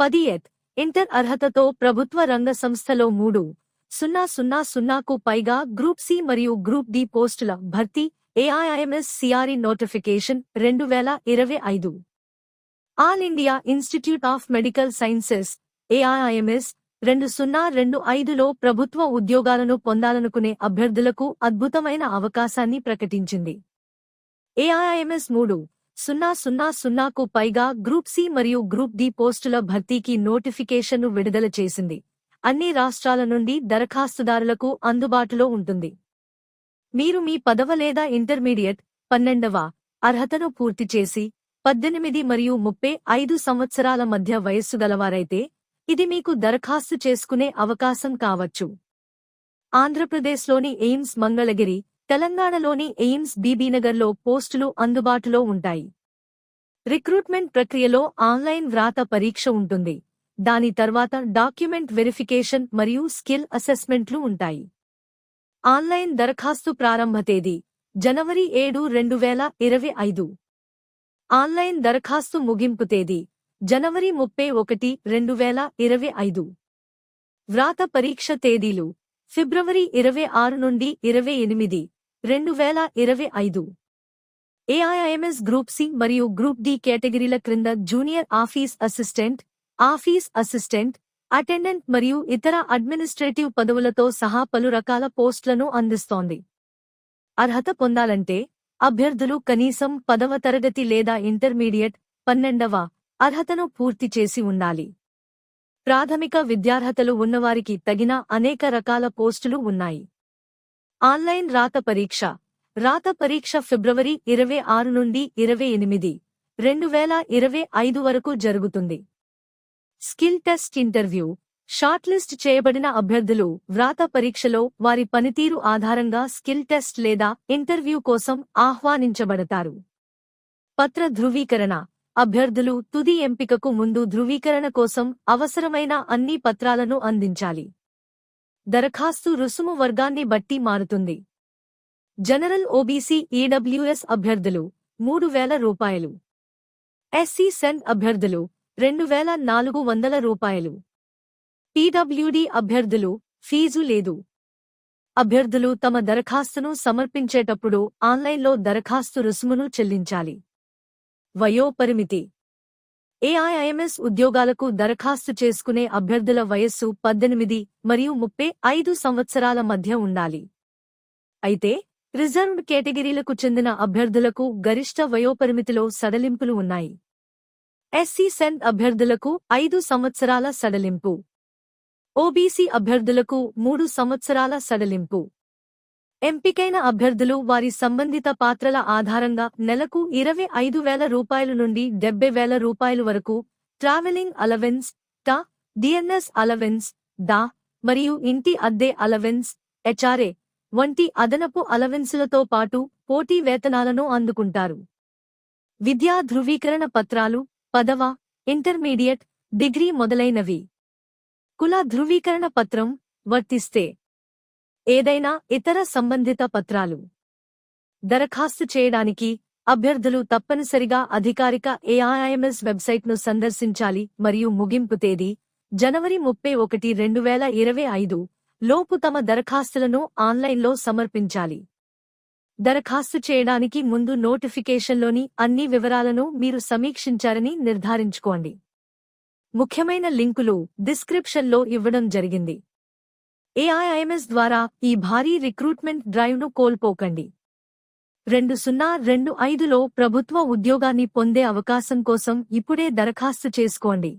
పది ఎత్ ఇంటర్ అర్హతతో ప్రభుత్వ రంగ సంస్థలో మూడు సున్నా సున్నా సున్నాకు పైగా గ్రూప్ సి మరియు గ్రూప్ డి పోస్టుల భర్తీ ఏఐఐఎంఎస్ సిఆర్ఇ నోటిఫికేషన్ రెండు వేల ఇరవై ఐదు. All India institute of medical sciences AIIMS రెండు సున్నా రెండు ఐదులో ప్రభుత్వ ఉద్యోగాలను పొందాలనుకునే అభ్యర్థులకు అద్భుతమైన అవకాశాన్ని ప్రకటించింది. ఏఐఐఎంఎస్ మూడు సున్నా సున్నా సున్నాకు పైగా గ్రూప్ సి మరియు గ్రూప్ డి పోస్టుల భర్తీకి నోటిఫికేషన్ను విడుదల చేసింది. అన్ని రాష్ట్రాల నుండి దరఖాస్తుదారులకు అందుబాటులో ఉంటుంది. మీరు మీ పదవ లేదా ఇంటర్మీడియట్ పన్నెండవ అర్హతను పూర్తి చేసి పద్దెనిమిది మరియు ముప్పై ఐదు సంవత్సరాల మధ్య వయస్సు గలవారైతే ఇది మీకు దరఖాస్తు చేసుకునే అవకాశం కావచ్చు. ఆంధ్రప్రదేశ్లోని ఎయిమ్స్ మంగళగిరి తెలంగాణలోని ఎయిమ్స్ బీబీనగర్లో పోస్టులు అందుబాటులో ఉంటాయి. రిక్రూట్మెంట్ ప్రక్రియలో ఆన్లైన్ వ్రాత పరీక్ష ఉంటుంది. దాని తర్వాత డాక్యుమెంట్ వెరిఫికేషన్ మరియు స్కిల్ అసెస్మెంట్లు ఉంటాయి. ఆన్లైన్ దరఖాస్తు ప్రారంభ తేదీ జనవరి ఏడు రెండు వేల ఇరవై ఐదు. ఆన్లైన్ దరఖాస్తు ముగింపు తేదీ జనవరి ముప్పై ఒకటి రెండు వేల ఇరవై ఐదు. వ్రాత పరీక్ష తేదీలు ఫిబ్రవరి ఇరవై ఆరు నుండి ఇరవై ఎనిమిది. రెండు వేల ఇరవై ఐదు. ఏఐఐఎంఎస్ గ్రూప్ సి మరియు గ్రూప్ డి కేటగిరీల క్రింద junior office assistant office assistant attendant మరియు ఇతర అడ్మినిస్ట్రేటివ్ పదవులతో సహా పలు రకాల పోస్టులను అందిస్తోంది. అర్హత పొందాలంటే అభ్యర్థులు కనీసం పదవ తరగతి లేదా ఇంటర్మీడియట్ పన్నెండవ అర్హతను పూర్తి చేసి ఉండాలి. ప్రాథమిక విద్యార్హతలు ఉన్నవారికి తగిన అనేక రకాల పోస్టులు ఉన్నాయి. ఆన్లైన్ రాత పరీక్ష. రాత పరీక్ష ఫిబ్రవరి ఇరవై ఆరు నుండి ఇరవై ఎనిమిది. రెండు వేల ఇరవై ఐదు వరకు జరుగుతుంది. Skill test interview. Short list చేయబడిన అభ్యర్థులు వ్రాత పరీక్షలో వారి పనితీరు ఆధారంగా స్కిల్ టెస్ట్ లేదా ఇంటర్వ్యూ కోసం ఆహ్వానించబడతారు. పత్ర ధృవీకరణ. అభ్యర్థులు తుది ఎంపికకు ముందు ధృవీకరణ కోసం అవసరమైన అన్ని పత్రాలను అందించాలి. దరఖాస్తు రుసుము వర్గాన్ని బట్టి మారుతుంది. జనరల్ ఓబీసీ ఈడబ్ల్యూఎస్ అభ్యర్థులు మూడు వేల రూపాయలు. ఎస్సీ సెంట్ అభ్యర్థులు రెండు వేల నాలుగు వందల రూపాయలు. పీడబ్ల్యూడీ అభ్యర్థులు ఫీజు లేదు. అభ్యర్థులు తమ దరఖాస్తును సమర్పించేటప్పుడు ఆన్లైన్లో దరఖాస్తు రుసుమును చెల్లించాలి. వయోపరిమితి ఏఐఐఎంఎస్ ఉద్యోగాలకు దరఖాస్తు చేసుకునే అభ్యర్థుల వయస్సు పద్దెనిమిది మరియు ముప్పై ఐదు సంవత్సరాల మధ్య ఉండాలి. అయితే రిజర్వ్డ్ కేటగిరీలకు చెందిన అభ్యర్థులకు గరిష్ట వయోపరిమితిలో సడలింపులు ఉన్నాయి. ఎస్సీ సెంట్ అభ్యర్థులకు ఐదు సంవత్సరాల సడలింపు. ఓబీసీ అభ్యర్థులకు మూడు సంవత్సరాల సడలింపు. ఎంపికైన అభ్యర్థులు వారి సంబంధిత పాత్రల ఆధారంగా నెలకు ఇరవై ఐదు వేల రూపాయలు నుండి డెబ్బై వేల రూపాయలు వరకు travelling allowance TA DNS allowance DA మరియు ఇంటి అద్దె అలవెన్స్ హెచ్ఆర్ఏ వంటి అదనపు అలవెన్సులతో పాటు పోటీ వేతనాలను అందుకుంటారు. విద్యా ధృవీకరణ పత్రాలు పదవ ఇంటర్మీడియట్ డిగ్రీ మొదలైనవి. కుల ధృవీకరణ పత్రం వర్తిస్తే ఏదైనా ఇతర సంబంధిత పత్రాలు. దరఖాస్తు చేయడానికి అభ్యర్థులు తప్పనిసరిగా అధికారిక ఏఐఎంఎస్ వెబ్సైట్ను సందర్శించాలి మరియు ముగింపు తేదీ జనవరి ముప్పై ఒకటి రెండు వేల ఇరవై ఐదు లోపు తమ దరఖాస్తులను ఆన్లైన్లో సమర్పించాలి. దరఖాస్తు చేయడానికి ముందు నోటిఫికేషన్లోని అన్ని వివరాలను మీరు సమీక్షించారని నిర్ధారించుకోండి. ముఖ్యమైన లింకులు డిస్క్రిప్షన్లో ఇవ్వడం జరిగింది. ఏఐఐఎంఎస్ ద్వారా ఈ భారీ రిక్రూట్మెంట్ డ్రైవ్ను కోల్పోకండి. రెండు సున్నా రెండు ఐదులో ప్రభుత్వ ఉద్యోగాన్ని పొందే అవకాశం కోసం ఇప్పుడే దరఖాస్తు చేసుకోండి.